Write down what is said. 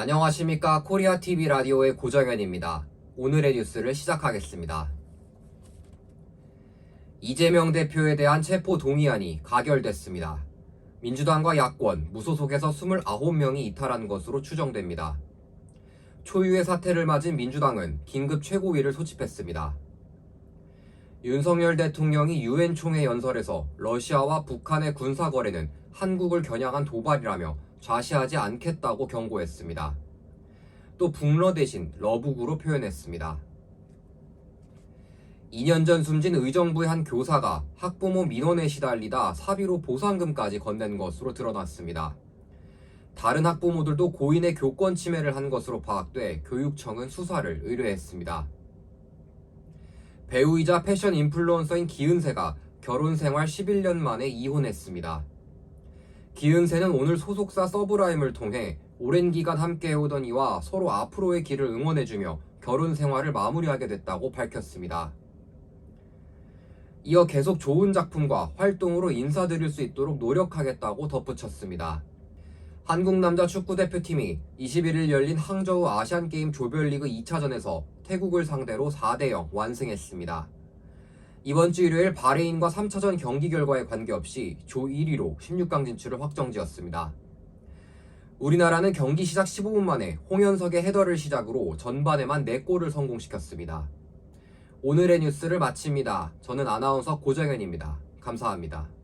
안녕하십니까 코리아 TV 라디오의 고정현입니다. 오늘의 뉴스를 시작하겠습니다. 이재명 대표에 대한 체포 동의안이 가결됐습니다. 민주당과 야권, 무소속에서 29명이 이탈한 것으로 추정됩니다. 초유의 사태를 맞은 민주당은 긴급 최고위를 소집했습니다. 윤석열 대통령이 유엔 총회 연설에서 러시아와 북한의 군사 거래는 한국을 겨냥한 도발이라며 좌시하지 않겠다고 경고했습니다. 또 북러 대신 러북으로 표현했습니다. 2년 전 숨진 의정부의 한 교사가 학부모 민원에 시달리다 사비로 보상금까지 건넨 것으로 드러났습니다. 다른 학부모들도 고인의 교권 침해를 한 것으로 파악돼 교육청은 수사를 의뢰했습니다. 배우이자 패션 인플루언서인 기은세가 결혼 생활 11년 만에 이혼했습니다. 기은세는 오늘 소속사 서브라임을 통해 오랜 기간 함께 해오던 이와 서로 앞으로의 길을 응원해주며 결혼 생활을 마무리하게 됐다고 밝혔습니다. 이어 계속 좋은 작품과 활동으로 인사드릴 수 있도록 노력하겠다고 덧붙였습니다. 한국 남자 축구 대표팀이 21일 열린 항저우 아시안게임 조별리그 2차전에서 태국을 상대로 4대0 완승했습니다. 이번 주 일요일 바레인과 3차전 경기 결과에 관계없이 조 1위로 16강 진출을 확정지었습니다. 우리나라는 경기 시작 15분 만에 홍현석의 헤더를 시작으로 전반에만 4골을 성공시켰습니다. 오늘의 뉴스를 마칩니다. 저는 아나운서 고정현입니다. 감사합니다.